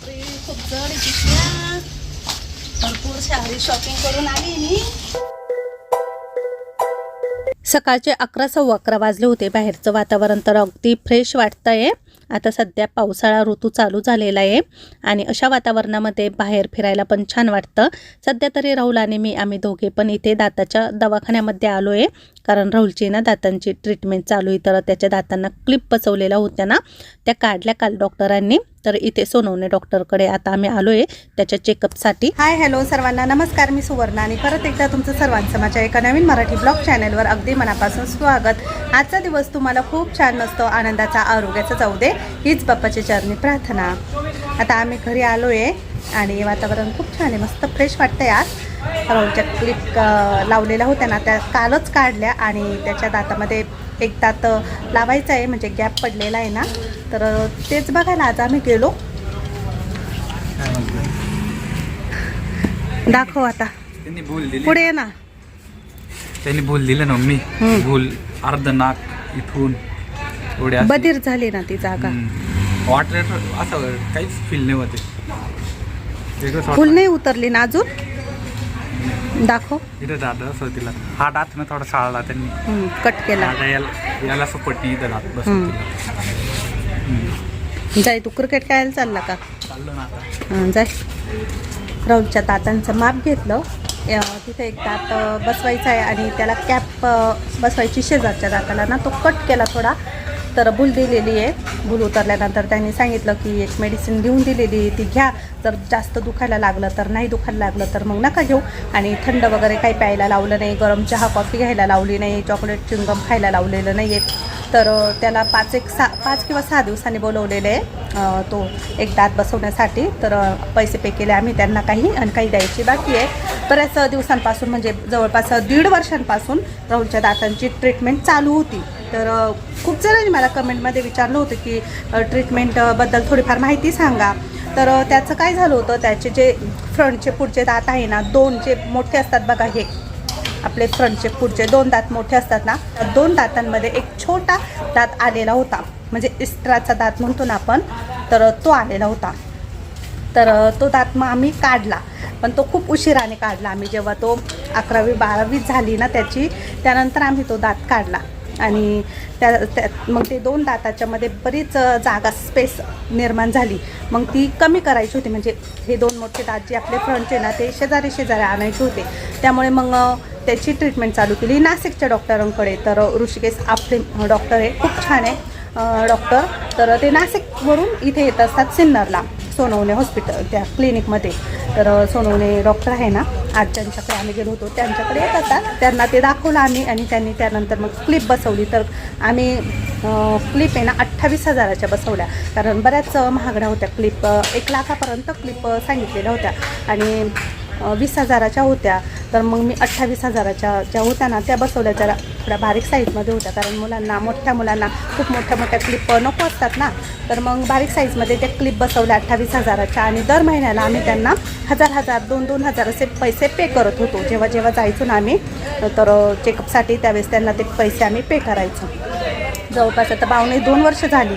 बापरे खूप जड आहे पिशव्या भरपूर शहरी शॉपिंग करून आली मी. सकाळचे अकरा सव्वा अकरा वाजले होते. बाहेरचं वातावरण तर अगदी फ्रेश वाटतं आहे आता सध्या पावसाळा ऋतू चालू झालेला आहे. आणि अशा वातावरणामध्ये बाहेर फिरायला पण छान वाटतं. सध्या तरी राहुल आणि मी आम्ही दोघे पण इथे दाताच्या दवाखान्यामध्ये आलो आहे कारण राहुलची ना दातांची ट्रीटमेंट चालू आहे. तर त्याच्या दातांना क्लिप बसवलेल्या होत्या ना त्या काढल्या काल डॉक्टरांनी तर इथे सोनवणे डॉक्टरकडे आता आम्ही आलो आहे त्याच्या चेकअपसाठी हाय हॅलो सर्वांना. नमस्कार मी सुवर्णा. आणि परत एकदा तुमचं सर्वांचं माझ्या एका नवीन मराठी ब्लॉग चॅनलवर अगदी मनापासून स्वागत. आजचा दिवस तुम्हाला खूप छान नसतो आनंदाचा आरोग्याचा जाऊ दे. हीच बाप्पाची चरणी प्रार्थना. आता आम्ही घरी आलो आहे आणि वातावरण खूप छान आहे मस्त फ्रेश वाटतं आज. राहुलच्या क्लिप लावलेल्या होत्या ना त्या कालच काढल्या आणि त्याच्या दातामध्ये एक दात लावायचा आहे म्हणजे गॅप पडलेला आहे ना. तर तेच बघायला आज आम्ही गेलो. दाखव आता. त्यांनी भूल दिली. पुढे ये ना. त्यांनी भूल दिलं ना मी. भूल अर्ध नाक इथून असे. बधीर झाली ना ती जागा. वाटलं असं काहीच फील नाही होते. फुल नाही उतरली ना अजून? दाखव. इथं दात असं तिला. हा दात ना थोडा साळला त्यांनी. हम्म, कट केला. आता याला याला सपोर्ट नाही इथं दात बस हम्म. जाय तू क्रिकेट खेळायला चालला का? चाललो ना आता. हं, जाय राहुलच्या दातांचं माप घेतलं. अ, तिथे एक दात अ, बसवायचा आहे आणि त्याला कॅप अ, बसवायची शेजारच्या दाताला ना तो कट केला थोडा. तर भूल दिलेली आहे. भूल उतरल्यानंतर त्यांनी सांगितलं की एक मेडिसिन लिहून दिलेली आहे, ती घ्या. जर जास्त दुखायला लागलं तर नाही दुखायला लागलं तर मग नका घेऊ. आणि थंड वगैरे काही प्यायला लावलं नाही गरम चहा कॉफी घ्यायला लावली नाही चॉकलेट चिंगम खायला लावलेलं नाही आहे तर त्याला पाच एक सा पाच किंवा सहा दिवसांनी बोलवलेले आहे. तो एक दात बसवण्यासाठी. तर पैसे पे केले आम्ही त्यांना काही आणि काही द्यायची बाकी आहे. बऱ्याच दिवसांपासून म्हणजे जवळपास दीड वर्षांपासून राहुलच्या दातांची ट्रीटमेंट चालू होती. तर खूप जणांनी मला कमेंटमध्ये विचारलं होतं की ट्रीटमेंटबद्दल थोडीफार माहिती सांगा. तर त्याचं काय झालं होतं त्याचे जे फ्रंटचे पुढचे दात आहे ना दोन जे मोठे असतात बघा हे. आपले फ्रंटचे पुढचे दोन दात मोठे असतात ना दोन दातांमध्ये एक छोटा दात आलेला होता. म्हणजे इस्ट्राचा दात म्हणतो ना आपण तर तो आलेला होता. तर तो दात मग आम्ही काढला. पण तो खूप उशिराने काढला आम्ही जेव्हा तो अकरावी बारावी झाली ना त्याची त्यानंतर आम्ही तो दात काढला. आणि त्या त्या मग ते दोन दाताच्यामध्ये बरीच जागा स्पेस निर्माण झाली. मग ती कमी करायची होती. म्हणजे हे दोन मोठे दात जे आपले फ्रंटचे ना ते शेजारी शेजारी आणायचे होते. त्यामुळे मग त्याची ट्रीटमेंट चालू केली. नाशिकच्या डॉक्टरांकडे तर ऋषिकेश आपले डॉक्टर आहे. खूप छान आहे डॉक्टर तर ते नाशिकवरून इथे येत असतात सिन्नरला सोनवणे हॉस्पिटल त्या क्लिनिकमध्ये तर सोनवणे डॉक्टर आहे ना. आज त्यांच्याकडे आम्ही गेलो होतो त्यांच्याकडे येत होता. त्यांना ते दाखवलं आम्ही आणि त्यांनी त्यानंतर मग क्लिप बसवली. तर आम्ही क्लिप आहे ना अठ्ठावीस हजाराच्या बसवल्या. कारण बऱ्याच महागड्या होत्या क्लिप एक लाखापर्यंत क्लिप सांगितलेल्या होत्या. आणि वीस हजाराच्या होत्या. तर मग मी अठ्ठावीस हजाराच्या ज्या होत्या ना त्या बसवल्या जरा थोड्या बारीक साईजमध्ये होत्या. कारण मुलांना मोठ्या मुलांना खूप मोठ्या मोठ्या क्लिप नको असतात ना. तर मग बारीक साईजमध्ये त्या क्लिप बसवल्या अठ्ठावीस हजाराच्या. आणि दर महिन्याला आम्ही त्यांना हजार हजार दोन दोन हजार असे पैसे पे करत होतो. जेव्हा जेव्हा जायचो ना आम्ही तर चेकअपसाठी त्यावेळेस त्यांना ते पैसे आम्ही पे करायचो. जवळपास आता बावणे दोन वर्ष झाली.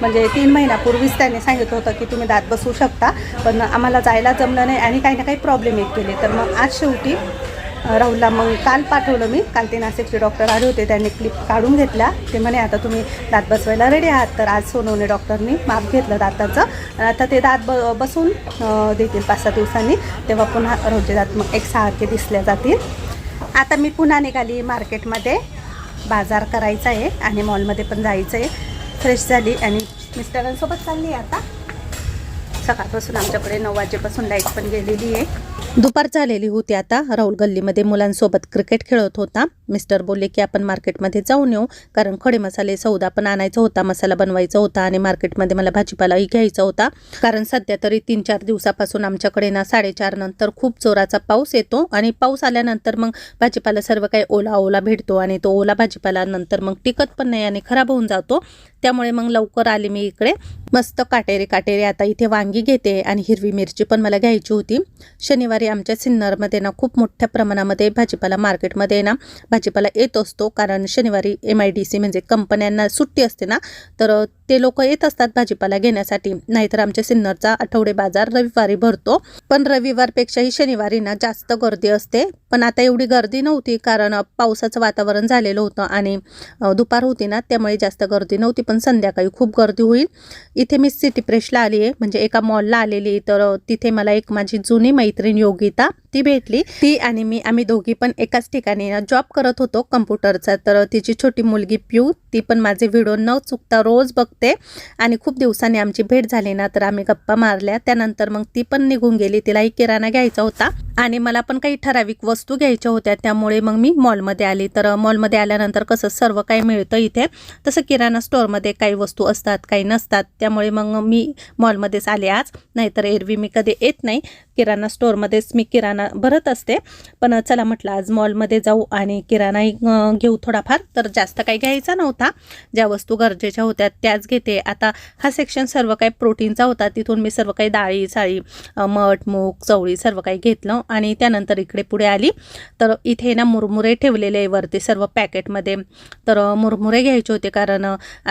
म्हणजे तीन महिन्यापूर्वीच त्यांनी सांगितलं होतं की तुम्ही दात बसवू शकता पण आम्हाला जायला जमलं नाही आणि काही ना काही प्रॉब्लेम येत गेले. तर मग आज शेवटी राहुलला मग काल पाठवलं मी. काल ते नाशिकचे डॉक्टर आले होते त्यांनी क्लिप काढून घेतल्या. ते म्हणे आता तुम्ही दात बसवायला रेडी आहात. तर आज सोनवणे डॉक्टरनी माप घेतलं दाताचं. आणि आता ते दात ब बसून देतील पाच सहा दिवसांनी. तेव्हा पुन्हा राहुलचे दात मग एक सारखे दिसल्या जातील. आता मी पुन्हा निघाली मार्केटमध्ये बाजार करायचा आहे आणि मॉलमध्ये पण जायचं आहे. फ्रेश झाली आणि मिस्टरांसोबत चालली आहे आता. सकाळपासून आमच्याकडे नऊ वाजेपासून लाइट पण गेलेली आहे. दुपार झालेली होती आता. राहुल गल्लीमध्ये मुलांसोबत क्रिकेट खेळत होता. मिस्टर बोलले की आपण मार्केटमध्ये जाऊन येऊ. कारण खडे मसाले सौदा पण आणायचा होता मसाला बनवायचा होता आणि मार्केटमध्ये मला भाजीपालाही घ्यायचा होता. कारण सध्या तरी तीन चार दिवसापासून आमच्याकडे ना साडेचार नंतर खूप जोराचा पाऊस येतो आणि पाऊस आल्यानंतर मग भाजीपाला सर्व काही ओला ओला भेटतो आणि तो ओला भाजीपाला नंतर मग टिकत पण नाही आणि खराब होऊन जातो. त्यामुळे मग लवकर आले मी इकडे. मस्त काटेरी काटेरी. आता इथे वांगी घेते आणि हिरवी मिरची पण मला घ्यायची होती. शनिवारी आमच्या सिन्नरमध्ये ना खूप मोठ्या प्रमाणामध्ये भाजीपाला मार्केटमध्ये ना भाजीपाला येत असतो. कारण शनिवारी एम आय डी सी म्हणजे कंपन्यांना सुट्टी असते ना तर ते लोक येत असतात भाजीपाला घेण्यासाठी. नाहीतर आमच्या सिन्नरचा आठवडे बाजार रविवारी भरतो. पण रविवारपेक्षाही शनिवारी ना जास्त गर्दी असते. पण आता एवढी गर्दी नव्हती कारण पावसाचं वातावरण झालेलं होतं आणि दुपार होती ना त्यामुळे जास्त गर्दी नव्हती. पण संध्याकाळी खूप गर्दी होईल. इथे मी सिटी प्रेसला आली आहे म्हणजे एका मॉलला आलेली. तर तिथे मला एक माझी जुनी मैत्रीण योगिता ती भेटली. ती आणि मी आम्ही दोघी पण एकाच ठिकाणी जॉब करत होतो कम्प्युटरचा तर तिची छोटी मुलगी प्यू ती पण माझे व्हिडिओ न चुकता रोज बघते. आणि खूप दिवसांनी आमची भेट झाली ना तर आम्ही गप्पा मारल्या. त्यानंतर मग ती पण निघून गेली. तिलाही किराणा घ्यायचा होता. आणि मला पण काही ठराविक वस्तू घ्यायच्या होत्या. त्यामुळे मग मी मॉलमध्ये आली. तर मॉलमध्ये आल्यानंतर कसं सर्व काही मिळतं इथे. तसं किराणा स्टोअरमध्ये काही वस्तू असतात काही नसतात. त्यामुळे मग मी मॉलमध्येच आले आज. नाहीतर एरवी मी कधी येत नाही. किराणा स्टोअरमध्येच मी किराणा भरत असते. पण चला म्हटलं आज मॉलमध्ये जाऊ आणि किराणाही घेऊ थोडाफार. तर जास्त काही घ्यायचा नव्हता. ज्या वस्तू गरजेच्या होत्या त्याच घेते. आता हा सेक्शन सर्व काही प्रोटीनचा होता. तिथून मी सर्व काही डाळी साळी मठ मूग चवळी सर्व काही घेतलं आणि त्यानंतर इकडे पुढे आली. तर इथे ना मुरमुरे ठेवलेले आहे वरती सर्व पॅकेटमध्ये तर मुरमुरे घ्यायचे होते कारण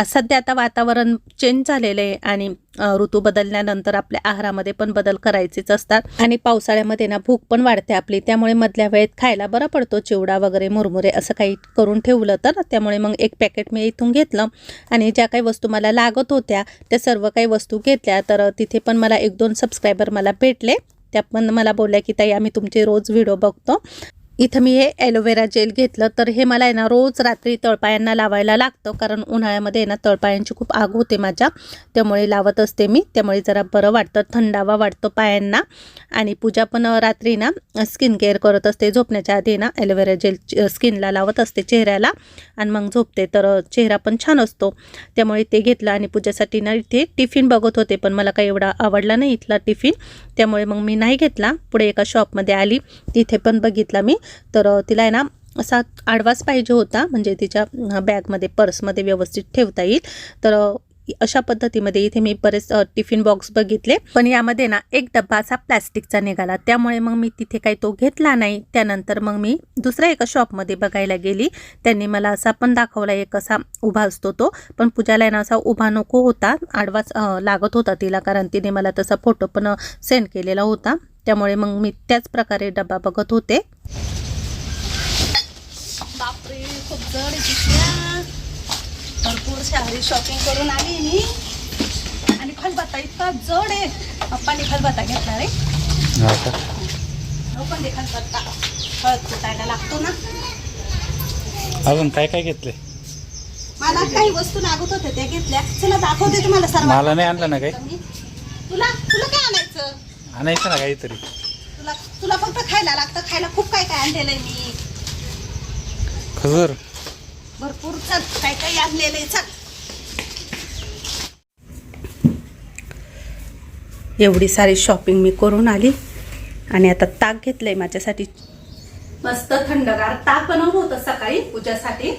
सध्या आता वातावरण चेंज झालेलं आहे आणि ऋतू बदलल्यानंतर आपल्या आहारामध्ये पण बदल करायचेच असतात. आणि पावसाळ्यामध्ये ना भूक पण वाढते आपली. त्यामुळे मधल्या वेळेत खायला बरा पडतो. चिवडा वगैरे मुरमुरे असं काही करून ठेवलं तर. त्यामुळे मग एक पॅकेट मी इथून घेतलं. आणि ज्या काही वस्तू मला लागत होत्या त्या सर्व काही वस्तू घेतल्या. तर तिथे पण मला एक दोन सबस्क्रायबर मला भेटले. त्या पण मला बोलल्या की ताई आम्ही तुमचे रोज व्हिडिओ बघतो. इथं मी हे ॲलोवेरा जेल घेतलं तर हे मला आहे ना रोज रात्री तळपायांना लावायला लागतं कारण उन्हाळ्यामध्ये आहे ना तळपायांची खूप आग होते माझ्या. त्यामुळे लावत असते मी. त्यामुळे जरा बरं वाटतं थंडावा वाटतो पायांना. आणि पूजा पण रात्री ना स्किन केअर करत असते. झोपण्याच्या आधी ना ॲलोवेरा जेल स्किनला लावत असते चेहऱ्याला. आणि मग झोपते तर चेहरा पण छान असतो. त्यामुळे ते घेतलं आणि पूजासाठी ना इथे टिफिन बघत होते पण मला काही एवढा आवडला नाही इथला टिफिन त्यामुळे मग मी नाही घेतला. पुढे एका शॉपमध्ये आली. तिथे पण बघितला मी. तर तिला आहे ना असा आडवाच पाहिजे होता म्हणजे तिच्या बॅगमध्ये पर्समध्ये व्यवस्थित ठेवता येईल. तर अशा पद्धतीमध्ये इथे मी बरेच टिफिन बॉक्स बघितले. पण यामध्ये ना एक डब्बा असा प्लॅस्टिकचा निघाला. त्यामुळे मग मी तिथे काही तो घेतला नाही. त्यानंतर मग मी दुसऱ्या एका शॉपमध्ये बघायला गेली. त्यांनी मला असा पण दाखवला एक असा उभा असतो तो. पण पूजाला आहे ना असा उभा नको होता. आडवाच लागत होता तिला कारण तिने मला तसा फोटो पण सेंड केलेला होता. त्यामुळे मग मी त्याच प्रकारे डबा बघत होते. बापरे खूप जड शहरी शॉपिंग करून आली मी. आणि खलबत्ता इतका जड आहे. पप्पाने खलबत्ता घेतला रे. पण दे खलबत्ता. हळद कुटायला लागतो ना. अजून काय काय घेतले? मला काही वस्तू लागत होत्या त्या घेतल्या. चला दाखवते तुम्हाला सर्व मला नाही आणलं ना काही. तुला तुला काय आणायचं? आणायचं ना काहीतरी. तुला तुला फक्त खायला लागतं. खायला खूप काय काय आणलेलं आहे मी. खजूर. भरपूर काय काय आणलेलं आहे चल. एवढी सारी शॉपिंग मी करून आली. आणि आता ताक घेतलंय माझ्यासाठी. मस्त थंडगार ताक बनवलं होतं सकाळी पूजासाठी.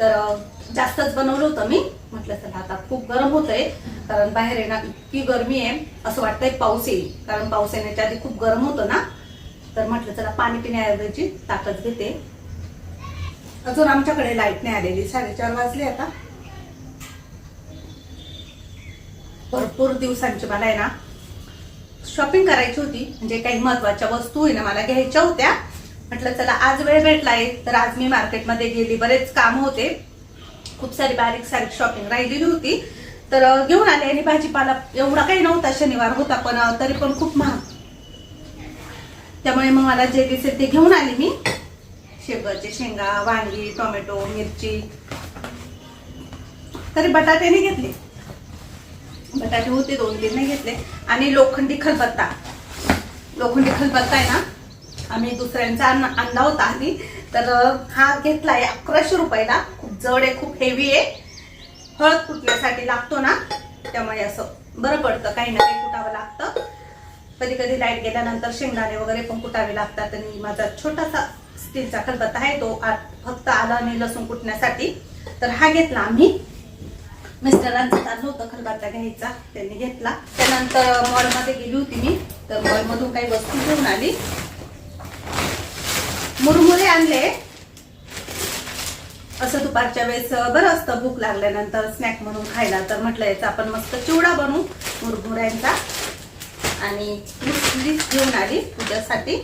तर जास्तच बनवलं होतं मी. म्हटलं चला आता खूप गरम होतंय. कारण बाहेर येणार इतकी गरमी आहे. असं वाटतंय पाऊस येईल. कारण पाऊस येण्याच्या आधी खूप गरम होतं ना. तर म्हटलं चला पाणी पिण्याऐवजी ताकच घेते. अजून आमच्याकडे लाइट नाही आलेली. साडेचार वाजले आता. भरपूर दिवसांची मला आहे ना शॉपिंग करायची होती. म्हणजे काही महत्त्वाच्या वस्तू आहे ना मला घ्यायच्या होत्या. म्हटलं चला आज वेळ भेटलाय तर आज मी मार्केटमध्ये गेली. बरेच काम होते. खूप सारी बारीक सारीक शॉपिंग राहिलेली होती. तर घेऊन आले आणि भाजीपाला एवढा काही नव्हता शनिवार होता पण तरी पण खूप महाग. त्यामुळे मग मला जे दिसेल ते घेऊन आले मी. शेवगाचे शेंगा वांगी टोमॅटो मिरची. तरी बटाट्याने घेतली घेतले. बटाटे होते दोन तीन नाही घेतले. आणि लोखंडी खलबत्ता. लोखंडी खलबत्ता आहे ना आम्ही दुसऱ्यांचा आण- आणला होता आधी. तर हा घेतलाय अकराशे रुपयाला. खूप जड आहे खूप हेवी आहे. हळद कुटण्यासाठी लागतो ना त्यामुळे असं. बरं पडतं काही ना काही कुटावं लागतं. कधी कधी लाइट गेल्यानंतर शेंगदाणे वगैरे पण कुटावे लागतात. आणि माझा छोटासा स्टीलचा खलबत्ता आहे तो फक्त आला आणि लसूण कुटण्यासाठी. तर हा घेतला आम्ही. मिस्टरांचा चाललं होतं खलबत्ता घ्यायचा त्यांनी घेतला. त्यानंतर मॉलमध्ये गेली होती मी तर मॉलमधून काही वस्तू घेऊन आली. मुरमुरे आणले. असं दुपारच्या वेळेस बरं असतं भूक लागल्यानंतर स्नॅक म्हणून खायला. तर म्हटलं याचा आपण मस्त चिवडा बनवू मुरमुऱ्यांचा. आणि मुसलीच घेऊन आली तुझ्यासाठी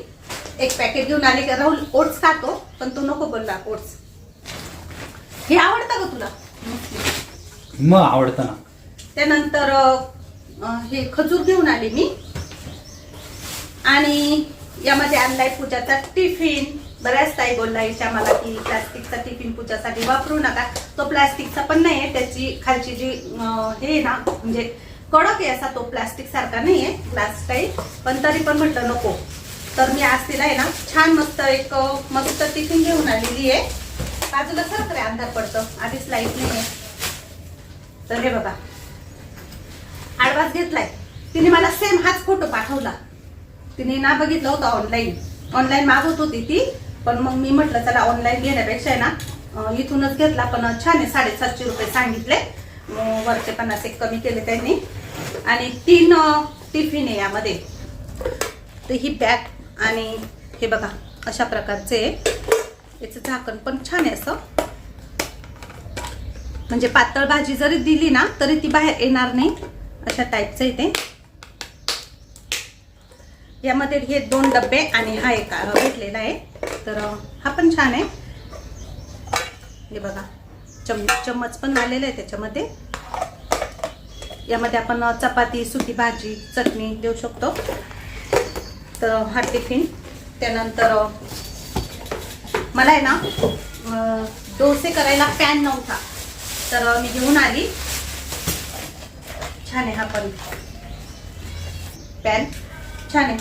एक पॅकेट घेऊन आली का राहुल ओट्स खातो पण तू नको बोलला ओट्स. हे आवडतं का तुला? मग आवडतं ना त्यानंतर हे खजूर घेऊन आले मी. आणि यामध्ये आणलाय पूजाचा टिफिन. बऱ्याच ताई बोलला इशा मला की प्लास्टिकचा टिफिन पूजासाठी वापरू नका. तो प्लास्टिकचा पण नाही आहे त्याची खालची जी हे आहे ना म्हणजे कडक आहे असा तो प्लास्टिक सारखा नाही आहे ग्लास टाईप पण तरी पण म्हटलं नको. तर मी आज तिला आहे ना छान मस्त एक मस्त टिफिन घेऊन आलेली आहे. बाजूला सरक अंधार पडतं आधीच लाइट नाही आहे. तर हे बघा. आडवास घेतलाय. तिने मला सेम हाच फोटो पाठवला. तिने ना बघितलं होतं ऑनलाईन ऑनलाईन मागवत होती ती पण मग मी म्हटलं चला ऑनलाईन घेण्यापेक्षा आहे ना इथूनच घेतला. पण छान आहे साडेसातशे रुपये सांगितले. वरचे पन्नास एक कमी केले त्यांनी. आणि तीन टिफिन आहे यामध्ये. तर ही बॅग आणि हे बघा अशा प्रकारचे. आहे. याचं झाकण पण छान आहे असं. म्हणजे पातळ भाजी जरी दिली ना तरी ती बाहेर येणार नाही. अशा टाईपचं आहे ते. यामध्ये हे दोन डबे आणि हा एक भेटलेला आहे. तर हा पण छान आहे. हे बघा चम चम्मच पण आलेला आहे त्याच्यामध्ये. यामध्ये आपण चपाती सुकी भाजी चटणी देऊ शकतो. तर हा टिफिन. त्यानंतर मला आहे ना डोसे करायला पॅन नव्हता. तर मी घेऊन आली. छान आहे हा पण. पॅन. छान आहे.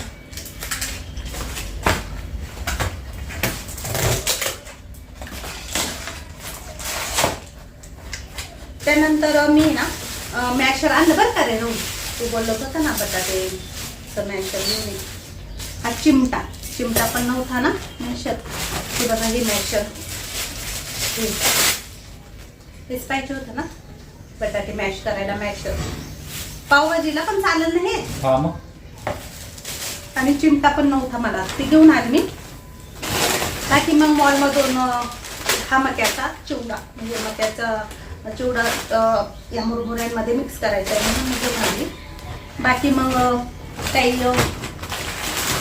त्यानंतर मी ना मॅशर आणलं बरं का रे रोज तू बोललो होता ना बटाटे मॅशर घेऊन हा चिमटा. चिमटा पण नव्हता ना मॅशर. हे बघा हे मॅशर. हेच पाहिजे होतं ना? बटाटे मॅश करायला मॅशर पावभाजीला पण चालेल ना हे? हा मग. आणि चिमटा पण नव्हता मला. ते घेऊन आले मी. बाकी मग मॉलमधून हा मक्याचा चिवडा. म्हणजे मक्याचा चिवडा या मुरमुऱ्यांमध्ये मिक्स करायचा आहे म्हणून मी घेऊन आली. बाकी मग काही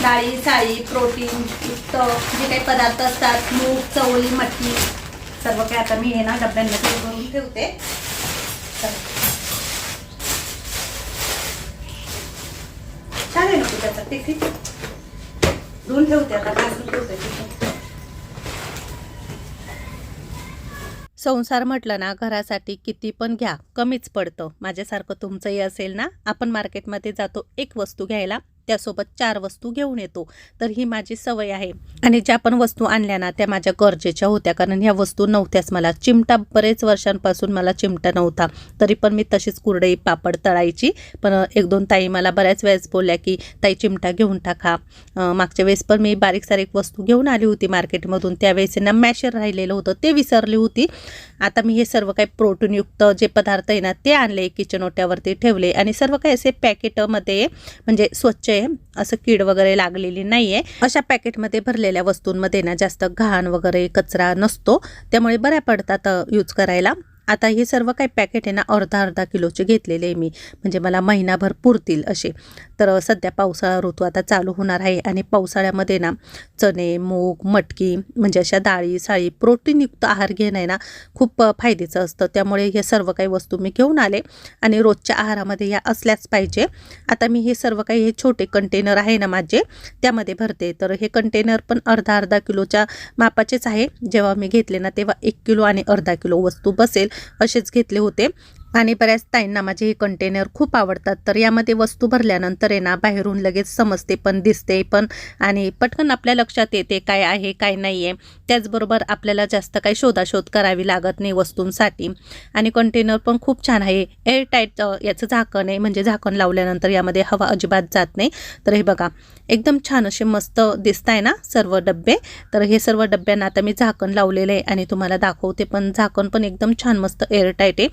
डाळी साळी प्रोटीन युक्त जे काही पदार्थ असतात मूग चवळी मटकी सर्व काय आता मी हे ना डब्यांमध्ये भरून ठेवते. छान आहे ना ते टिफिन धुवून ठेवते आता घासून ठेवते टिफिन संसार म्हटलं ना घरासाठी किती पण घ्या कमीच पडतं. माझ्यासारखं तुमचंही असेल ना आपण मार्केटमध्ये जातो एक वस्तू घ्यायला. त्यासोबत चार वस्तू घेऊन येतो. तर ही माझी सवय आहे. आणि ज्या पण वस्तू आणल्या ना त्या माझ्या गरजेच्या होत्या. कारण ह्या वस्तू नव्हत्याच मला. चिमटा बरेच वर्षांपासून मला चिमटा नव्हता. तरी पण मी तशीच कुरडई पापड तळायची. पण एक दोन ताई मला बऱ्याच वेळेस बोलल्या की ताई चिमटा घेऊन टाका. मागच्या वेळेस पण मी बारीक सारीक वस्तू घेऊन आली होती मार्केटमधून. त्यावेळेस ना मॅशर राहिलेलं होतं. ते विसरली होती. आता मी हे सर्व काही प्रोटीनयुक्त जे पदार्थ आहे ना ते आणले किचन ओट्यावरती ठेवले. आणि सर्व काही असे पॅकेटमध्ये म्हणजे स्वच्छ आहे असं कीड वगैरे लागलेली नाही आहे अशा पॅकेटमध्ये भरलेल्या वस्तूंमध्ये ना जास्त घाण वगैरे कचरा नसतो. त्यामुळे बऱ्या पडतात यूज करायला. आता हे सर्व काही पॅकेट आहे ना अर्धा अर्धा किलोचे घेतलेले आहे मी. म्हणजे मला महिनाभर पुरतील असे. तर सध्या पावसाळा ऋतू आता चालू होणार आहे आणि पावसाळ्यामध्ये ना चणे मूग मटकी म्हणजे अशा डाळी साळी प्रोटीनयुक्त आहार घेणं आहे ना खूप फायद्याचं असतं. त्यामुळे हे सर्व काही वस्तू मी घेऊन आले आणि रोजच्या आहारामध्ये या असल्याच पाहिजे. आता मी हे सर्व काही हे छोटे कंटेनर आहे ना माझे त्यामध्ये भरते. तर हे कंटेनर पण अर्धा अर्धा किलोच्या मापाचेच आहे. जेव्हा मी घेतले ना तेव्हा एक किलो आणि अर्धा किलो वस्तू बसेल असेच घेतले होते. आणि बऱ्याच ताईंना माझे हे कंटेनर खूप आवडतात. तर यामध्ये वस्तू भरल्यानंतर आहे ना बाहेरून लगेच समजते पण दिसते पण. आणि पटकन आपल्या लक्षात येते काय आहे काय नाही आहे त्याचबरोबर आपल्याला जास्त काही शोधाशोध करावी लागत नाही वस्तूंसाठी. आणि कंटेनर पण खूप छान आहे. एअर टाईट याचं झाकण आहे. म्हणजे झाकण लावल्यानंतर यामध्ये हवा अजिबात जात नाही. तर हे बघा एकदम छान असे मस्त दिसत आहे ना सर्व डबे तर हे सर्व डब्यांना आता मी झाकण लावलेलं आहे आणि तुम्हाला दाखवते पण झाकण पण एकदम छान मस्त एअरटाईट आहे.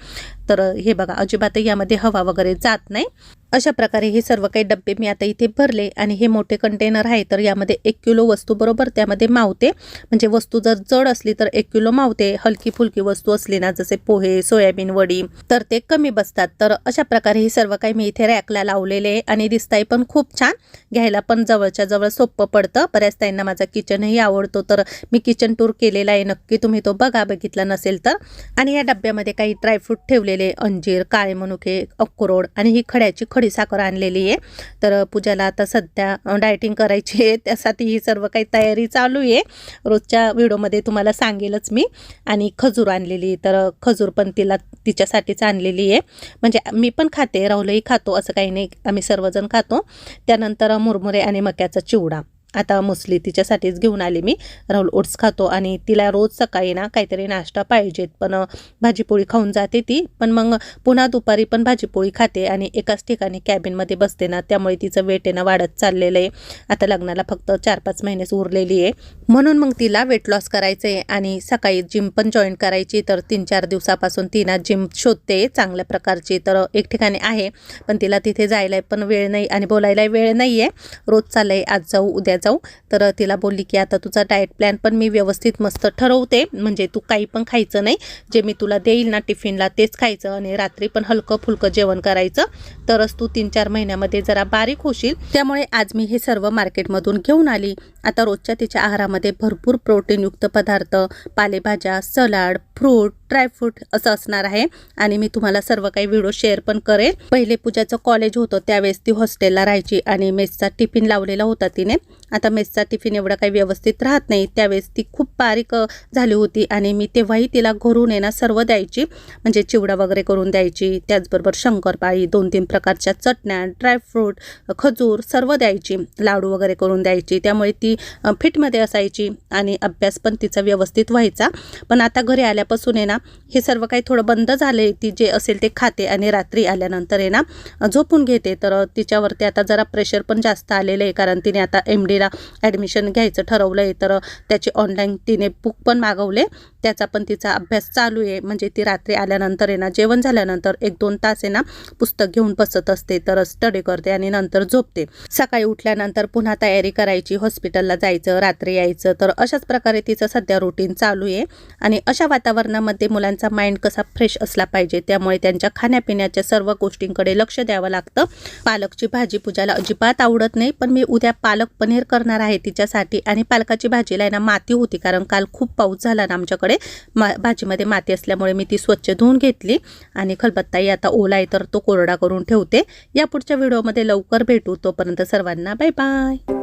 तर हे बघा अजिबातही यामध्ये हवा वगैरे जात नाही. अशा प्रकारे हे सर्व काही डब्बे मी आता इथे भरले आणि हे मोठे कंटेनर आहे तर यामध्ये एक किलो वस्तू बरोबर त्यामध्ये मावते. म्हणजे वस्तू जर जड असली तर एक किलो मावते. हलकी फुलकी वस्तू असली ना जसे पोहे सोयाबीन वडी तर ते कमी बसतात. तर अशा प्रकारे हे सर्व काही मी इथे रॅकला लावलेले आहे आणि दिसताही पण खूप छान. घ्यायला पण जवळच्या जवळ सोपं पडतं. बऱ्याच ताईंना माझा किचनही आवडतो तर मी किचन टूर केलेला आहे. नक्की तुम्ही तो बघा बघितला नसेल तर. आणि या डब्यामध्ये काही ड्रायफ्रूट ठेवलेले अंजीर काळे मनुके अक्रोड आणि ही खड्याची खडीसाखर आणलेली आहे. तर पूजाला आता सध्या डायटिंग करायची आहे. त्यासाठी ही सर्व काही तयारी चालू आहे. रोजच्या व्हिडिओमध्ये तुम्हाला सांगेलच मी. आणि खजूर आणलेली तर खजूर पण तिला तिच्यासाठीच आणलेली आहे. म्हणजे मी पण खाते राहुलही खातो असं काही नाही. आम्ही सर्वजण खातो. त्यानंतर मुरमुरे आणि मक्याचा चिवडा. आता मुसली तिच्यासाठीच घेऊन आली मी. राहुल ओट्स खातो आणि तिला रोज सकाळी ना काहीतरी नाश्ता पाहिजेत. पण भाजीपोळी खाऊन जाते ती. पण मग पुन्हा दुपारी पण भाजीपोळी खाते आणि एकाच ठिकाणी कॅबिनमध्ये बसते ना त्यामुळे तिचं वेट आहे ना वाढत चाललेलं आहे. आता लग्नाला फक्त चार पाच महिनेच उरलेली आहे. म्हणून मग तिला वेट लॉस करायचं आहे आणि सकाळी जिम पण जॉईन करायची. तर तीन चार दिवसापासून ती ना जिम शोधते चांगल्या प्रकारची. तर एक ठिकाणी आहे पण तिला तिथे जायला पण वेळ नाही आणि बोलायला वेळ नाही आहे रोज चाललंय आज जाऊ उद्या जाऊ जाऊ. तर तिला बोलली की आता तुझा डाएट प्लॅन पण मी व्यवस्थित मस्त ठरवते. म्हणजे तू काही पण खायचं नाही. जे मी तुला देईल ना टिफिनला तेच खायचं आणि रात्री पण हलकं फुलकं जेवण करायचं. तरच तू तीन चार महिन्यामध्ये जरा बारीक होशील. त्यामुळे आज मी हे सर्व मार्केटमधून घेऊन आली. आता रोजच्या तिच्या आहारामध्ये भरपूर प्रोटीनयुक्त पदार्थ पालेभाज्या सलाड फ्रूट ड्रायफ्रूट असं असणार आहे. आणि मी तुम्हाला सर्व काही व्हिडिओ शेअर पण करेन. पहिले पूजाचं कॉलेज होतं त्यावेळेस ती हॉस्टेलला राहायची आणि मेसचा टिफिन लावलेला होता तिने. आता मेसचा टिफिन एवढा काही व्यवस्थित राहत नाही. त्यावेळेस ती खूप बारीक झाली होती आणि मी तेव्हाही तिला घरून येणं सर्व द्यायची. म्हणजे चिवडा वगैरे करून द्यायची त्याचबरोबर शंकरपाळी दोन तीन प्रकारच्या चटण्या ड्रायफ्रूट खजूर सर्व द्यायची. लाडू वगैरे करून द्यायची. त्यामुळे ती फिटमध्ये असायची आणि अभ्यास पण तिचा व्यवस्थित व्हायचा. पण आता घरी आल्यापासून आहे ना हे सर्व काही थोडं बंद झाले ती जे असेल ते खाते आणि रात्री आल्यानंतर आहे ना झोपून घेते. तर तिच्यावरती आता जरा प्रेशर पण जास्त आलेलं आहे. कारण तिने आता एम डीला ॲडमिशन घ्यायचं ठरवलं आहे तर त्याचे ऑनलाईन तिने बुक पण मागवले. त्याचा पण तिचा अभ्यास चालू आहे. म्हणजे ती रात्री आल्यानंतर आहे ना जेवण झाल्यानंतर एक दोन तास आहे ना पुस्तक घेऊन बसत असते. तर स्टडी करते आणि नंतर झोपते. सकाळी उठल्यानंतर पुन्हा तयारी करायची. हॉस्पिटलला जायचं रात्री यायचं. तर अशाच प्रकारे तिचं सध्या रुटीन चालू आहे. आणि अशा वातावरणामध्ये मुलांचा माइंड कसा फ्रेश असला पाहिजे त्यामुळे त्यांच्या खाण्यापिण्याच्या सर्व गोष्टींकडे लक्ष द्यावं लागतं. पालकची भाजी पूजाला अजिबात आवडत नाही पण मी उद्या पालक पनीर करणार आहे तिच्यासाठी आणि पालकाची भाजीला आहे ना माती होती कारण काल खूप पाऊस झाला ना आमच्याकडे. मा भाजीमध्ये माती असल्यामुळे मी ती स्वच्छ धुवून घेतली आणि खलबत्ताही आता ओला आहे तर तो कोरडा करून ठेवते. या पुढच्या व्हिडिओमध्ये लवकर भेटू तोपर्यंत सर्वांना बाय बाय